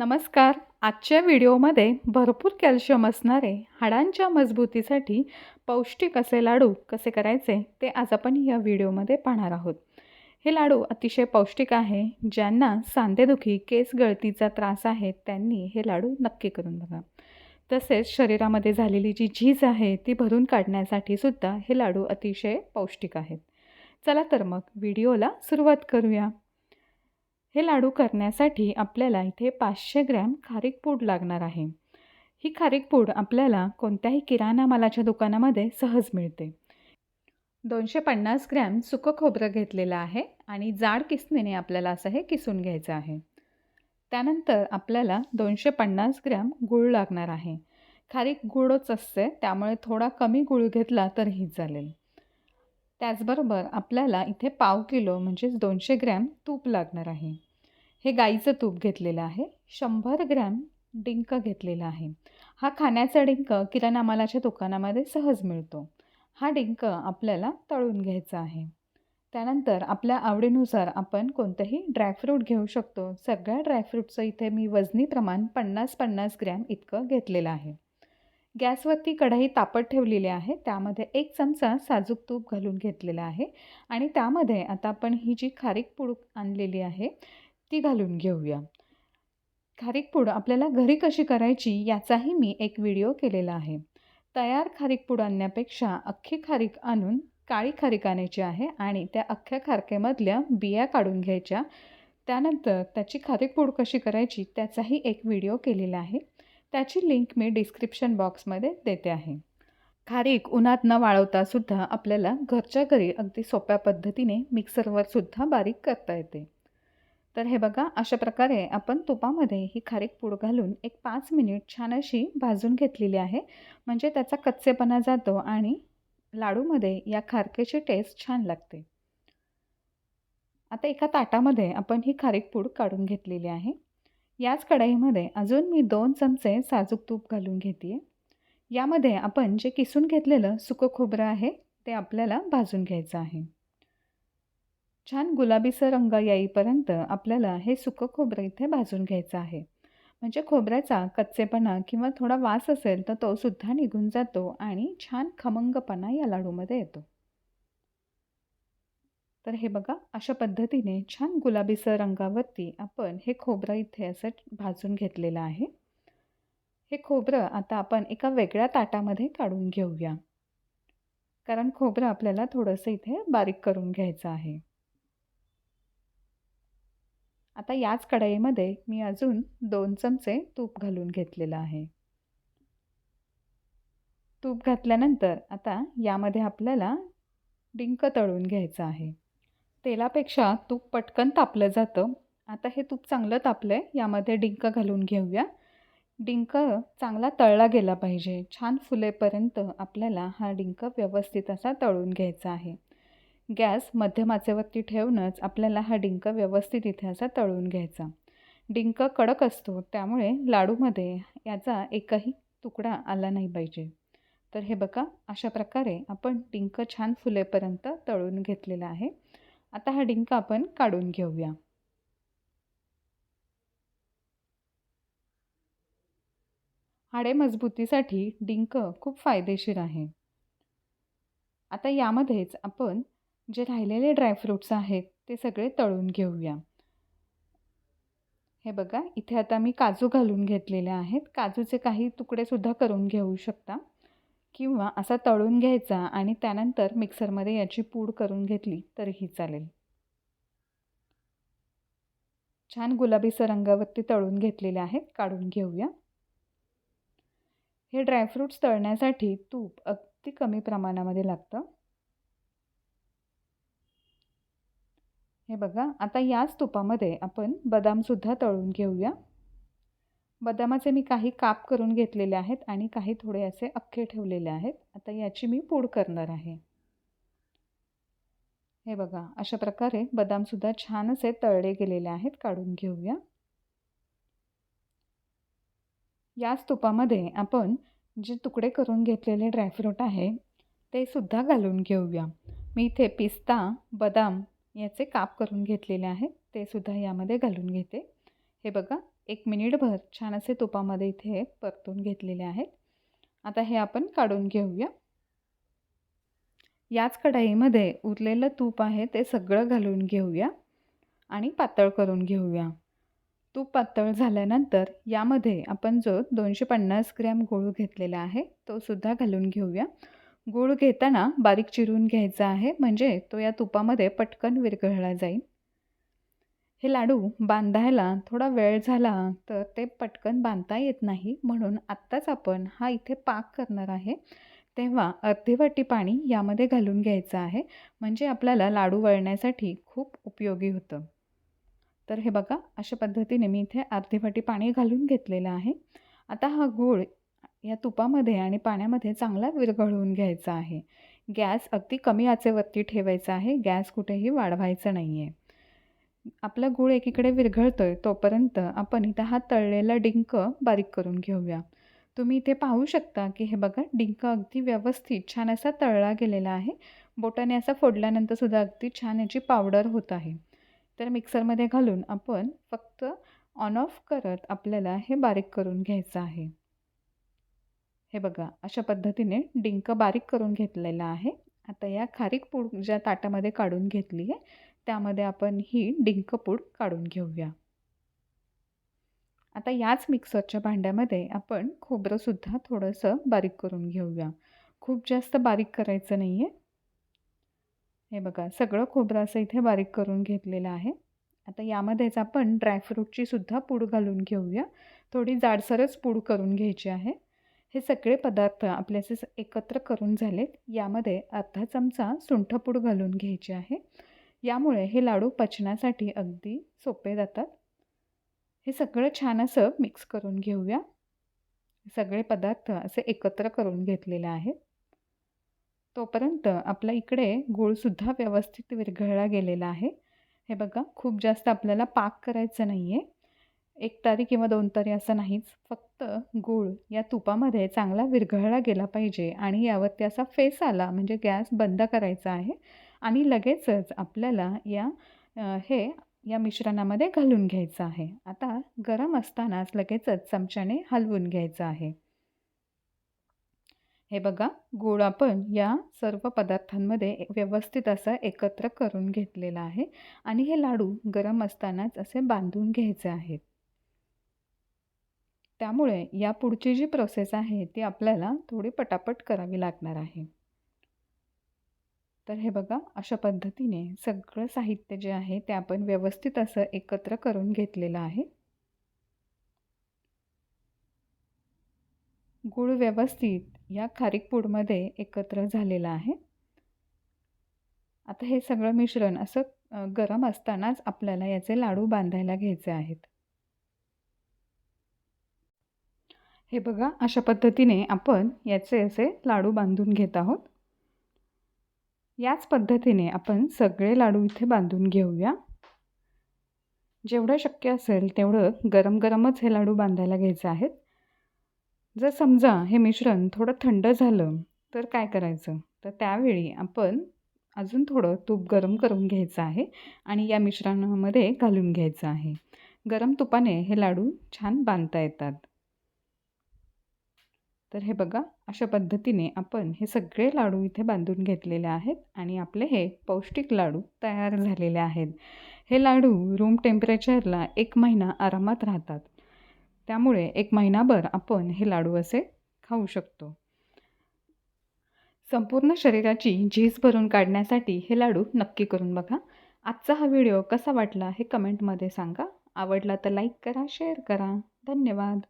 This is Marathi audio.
नमस्कार. आजच्या व्हिडिओमध्ये भरपूर कॅल्शियम असणारे हाडांच्या मजबूतीसाठी पौष्टिक असे लाडू कसे करायचे ते आज आपण या व्हिडिओमध्ये पाहणार आहोत. हे लाडू अतिशय पौष्टिक आहे. ज्यांना सांधेदुखी केस गळतीचा त्रास आहे त्यांनी हे लाडू नक्की करून बघा. तसेच शरीरामध्ये झालेली जी झीज आहे ती भरून काढण्यासाठी सुद्धा हे लाडू अतिशय पौष्टिक आहेत. चला तर मग व्हिडिओला सुरुवात करूया. हे लाडू करण्यासाठी आपल्याला इथे पाचशे ग्रॅम खारीक पूड लागणार आहे. ही खारीक पूड आपल्याला कोणत्याही किराणा मालाच्या दुकानामध्ये सहज मिळते. दोनशे पन्नास ग्रॅम सुकं खोबरं घेतलेलं आहे आणि जाड किसणीने आपल्याला असं हे किसून घ्यायचं आहे. त्यानंतर आपल्याला दोनशे पन्नास ग्रॅम गूळ लागणार आहे. खारीक गुळच असते त्यामुळे थोडा कमी गूळ घेतला तरीही चालेल. त्याचबरोबर आपल्याला इथे पाव किलो म्हणजेच दोनशे ग्रॅम तूप लागणार आहे. हे गाईचं तूप घेतलेलं आहे. शंभर ग्रॅम डिंक घेतलेला आहे. हा खाण्याचा डिंक किराणा मालाच्या दुकानामध्ये सहज मिळतो. हा डिंक आपल्याला तळून घ्यायचा आहे. त्यानंतर आपल्या आवडीनुसार आपण कोणतंही ड्रायफ्रूट घेऊ शकतो. सगळ्या ड्रायफ्रूटचं इथे मी वजनी प्रमाण पन्नास पन्नास ग्रॅम इतकं घेतलेलं आहे. गॅसवरती कढई तापत ठेवलेली आहे. त्यामध्ये एक चमचा साजूक तूप घालून घेतलेला आहे. आणि त्यामध्ये आता आपण ही जी खारीक पूड आणलेली आहे ती घालून घेऊया. खारीक पूड आपल्याला घरी कशी करायची याचाही मी एक व्हिडिओ केलेला आहे. तयार खारीक पूड आणण्यापेक्षा अख्खी खारीक आणून काळी खारीक आणायची आहे आणि त्या अख्ख्या खारकेमधल्या बिया काढून घ्यायच्या. त्यानंतर त्याची खारीक पूड कशी करायची त्याचाही एक व्हिडिओ केलेला आहे. त्याची लिंक मी डिस्क्रिप्शन बॉक्समध्ये देते आहे. खारीक उन्हात न वाळवता सुद्धा आपल्याला घरच्या घरी अगदी सोप्या पद्धतीने मिक्सरवर सुद्धा बारीक करता येते. तर हे बघा अशा प्रकारे आपण तुपामध्ये ही खारीक पूड घालून एक पाच मिनिट छान अशी भाजून घेतलेली आहे. म्हणजे त्याचा कच्चेपणा जातो आणि लाडूमध्ये या खारकेची टेस्ट छान लागते. आता एका ताटामध्ये आपण ही खारीक पूड काढून घेतलेली आहे. याच कढईमध्ये अजून मी दोन चमचे साजूक तूप घालून घेते यामध्ये आपण जे किसून घेतलेलं सुकं खोबरं आहे ते आपल्याला भाजून घ्यायचं आहे. छान गुलाबीचा रंग येईपर्यंत आपल्याला हे सुकं खोबरं इथे भाजून घ्यायचं आहे. म्हणजे खोबऱ्याचा कच्चेपणा किंवा थोडा वास असेल तर तो सुद्धा निघून जातो आणि छान खमंगपणा या लाडूमध्ये येतो. तर हे बघा अशा पद्धतीने छान गुलाबीसर रंगावरती आपण हे खोबरं इथे असं भाजून घेतलेलं आहे. हे खोबरं आता आपण एका वेगळ्या ताटामध्ये काढून घेऊया. कारण खोबरं आपल्याला थोडंसं इथे बारीक करून घ्यायचं आहे. आता याच कढईमध्ये मी अजून दोन चमचे तूप घालून घेतलेलं आहे. तूप घातल्यानंतर आता यामध्ये आपल्याला डिंक तळून घ्यायचं आहे. तेलापेक्षा तूप पटकन तापलं जातं. आता हे तूप चांगलं तापलं आहे यामध्ये डिंक घालून घेऊया. डिंक चांगला तळला गेला पाहिजे. छान फुलेपर्यंत आपल्याला हा डिंक व्यवस्थित असा तळून घ्यायचा आहे. गॅस मध्यमाचेवरती ठेवूनच आपल्याला हा डिंक व्यवस्थित इथे असा तळून घ्यायचा. डिंक कडक असतो त्यामुळे लाडूमध्ये याचा एकही तुकडा आला नाही पाहिजे. तर हे बघा अशा प्रकारे आपण डिंक छान फुलेपर्यंत तळून घेतलेलं आहे. आता हा डिंक आपण काढून घेऊया. हाडे मजबूतीसाठी डिंक खूप फायदेशीर आहे. आता यामध्येच आपण जे राहिलेले ड्रायफ्रूट्स आहेत ते सगळे तळून घेऊया. हे बघा इथे आता मी काजू घालून घेतलेले आहेत. काजूचे काही तुकडेसुद्धा करून घेऊ शकता. किंवा असा तळून घ्यायचा आणि त्यानंतर मिक्सरमध्ये याची पूड करून घेतली तरीही चालेल. छान गुलाबीसर रंगावरती तळून घेतलेले आहेत काढून घेऊया. हे ड्रायफ्रूट्स तळण्यासाठी तूप अगदी कमी प्रमाणामध्ये लागतं. हे बघा आता याच तुपामध्ये आपण बदामसुद्धा तळून घेऊया. बदामाचे मी काही काप करून घेतलेले आहेत आणि काही थोडे असे अख्खे ठेवलेले आहेत. आता याची मी पूड करणार आहे. हे बघा अशा प्रकारे बदामसुद्धा छान असे तळले गेलेले आहेत. काढून घेऊया. याच तुपामध्ये आपण जे तुकडे करून घेतलेले ड्रायफ्रूट आहे ते सुद्धा घालून घेऊया. मी इथे पिस्ता बदाम याचे काप करून घेतलेले आहेत. ते सुद्धा यामध्ये घालून घेते. हे बघा एक मिनिटभर छान असे तुपामध्ये इथे परतून घेतलेले आहेत. आता हे आपण काढून घेऊया. याच कढाईमध्ये उरलेलं तूप आहे ते सगळं घालून घेऊया आणि पातळ करून घेऊया. तूप पातळ झाल्यानंतर यामध्ये आपण जो दोनशे पन्नास ग्रॅम गूळ घेतलेला आहे तो सुद्धा घालून घेऊया. गूळ घेताना बारीक चिरून घ्यायचा आहे म्हणजे तो या तुपामध्ये पटकन विरघळला जाईल. हे लाडू बांधायला थोडा वेळ झाला तर ते पटकन बांधता येत नाही. म्हणून आत्ताच आपण हा इथे पाक करणार आहे. तेव्हा अर्धी वाटी पाणी यामध्ये घालून घ्यायचं आहे. म्हणजे आपल्याला लाडू वळण्यासाठी खूप उपयोगी होतं. तर हे बघा अशा पद्धतीने मी इथे अर्धी वाटी पाणी घालून घेतलेलं आहे. आता हा गूळ या तुपामध्ये आणि पाण्यामध्ये चांगला विरघळवून घ्यायचा आहे. गॅस अगदी कमी आचेवरती ठेवायचा आहे. गॅस कुठेही वाढवायचा नाही आहे आपला गूळ एकीकडे विरघळतो आहे तोपर्यंत आपण इथं हा तळलेला डिंक बारीक करून घेऊया. तुम्ही इथे पाहू शकता की हे बघा डिंक अगदी व्यवस्थित छान असा तळला गेलेला आहे. बोटाने असा फोडल्यानंतरसुद्धा अगदी छान याची पावडर होत आहे. तर मिक्सरमध्ये घालून आपण फक्त ऑन ऑफ करत आपल्याला हे बारीक करून घ्यायचं आहे. हे बघा अशा पद्धतीने डिंक बारीक करून घेतलेला आहे. आता या खारीक पूड ज्या ताटामध्ये काढून घेतली आहे त्यामध्ये आपण ही डिंक पूड काढून घेऊया. आता याच मिक्सरच्या भांड्यामध्ये आपण खोबरंसुद्धा थोडंसं बारीक करून घेऊया. खूप जास्त बारीक करायचं नाही आहे हे बघा सगळं खोबरं असं इथे बारीक करून घेतलेलं आहे. आता यामध्येच आपण ड्रायफ्रूटची सुद्धा पूड घालून घेऊया. थोडी जाडसरच पूड करून घ्यायची आहे. हे सगळे पदार्थ आपले असे एकत्र करून झालेत. यामध्ये अर्धा चमचा सुंठपूड घालून घ्यायची आहे. यामुळे हे लाडू पचण्यासाठी अगदी सोपे जातात. हे सगळं छान असं मिक्स करून घेऊया. सगळे पदार्थ असे एकत्र करून घेतलेले आहेत. तोपर्यंत आपल्या इकडे गूळसुद्धा व्यवस्थित विरघळला गेलेला आहे. हे बघा खूप जास्त आपल्याला पाक करायचं नाही आहे एक तारी किंवा दोन तारी असं नाहीच. फक्त गूळ या तुपामध्ये चांगला विरघळला गेला पाहिजे आणि यावरती असा फेस आला म्हणजे गॅस बंद करायचा आहे. आणि लगेचच आपल्याला या हे या मिश्रणामध्ये घालून घ्यायचं आहे. आता गरम असतानाच लगेचच चमच्याने हलवून घ्यायचं आहे. हे बघा गूळ आपण या सर्व पदार्थांमध्ये व्यवस्थित असं एकत्र करून घेतलेलं आहे. आणि हे लाडू गरम असतानाच असे बांधून घ्यायचे आहेत. त्यामुळे या पुढची जी प्रोसेस आहे ती आपल्याला थोडी पटापट करावी लागणार आहे. तर हे बघा अशा पद्धतीने सगळं साहित्य जे आहे ते आपण व्यवस्थित असं एकत्र करून घेतलेलं आहे. गूळ व्यवस्थित या खारीक पूडमध्ये एकत्र झालेलं आहे. आता हे सगळं मिश्रण असं गरम असतानाच आपल्याला याचे लाडू बांधायला घ्यायचे आहेत. हे बघा अशा पद्धतीने आपण याचे असे लाडू बांधून घेत आहोत. याच पद्धतीने आपण सगळे लाडू इथे बांधून घेऊया. जेवढं शक्य असेल तेवढं गरम गरमच हे लाडू बांधायला घ्यायचे आहेत. जर समजा हे मिश्रण थोडं थंड झालं तर काय करायचं? तर त्यावेळी आपण अजून थोडं तूप गरम करून घ्यायचं आहे आणि या मिश्रणामध्ये घालून घ्यायचं आहे. गरम तुपाने हे लाडू छान बांधता येतात. तर हे बघा अशा पद्धतीने आपण हे सगळे लाडू इथे बांधून घेतलेले आहेत आणि आपले हे पौष्टिक लाडू तयार झालेले आहेत. हे लाडू रूम टेम्परेचरला एक महिना आरामात राहतात. त्यामुळे एक महिनाभर आपण हे लाडू असे खाऊ शकतो. संपूर्ण शरीराची झीज भरून काढण्यासाठी हे लाडू नक्की करून बघा. आजचा हा व्हिडिओ कसा वाटला हे कमेंटमध्ये सांगा. आवडला तर लाईक करा शेअर करा. धन्यवाद.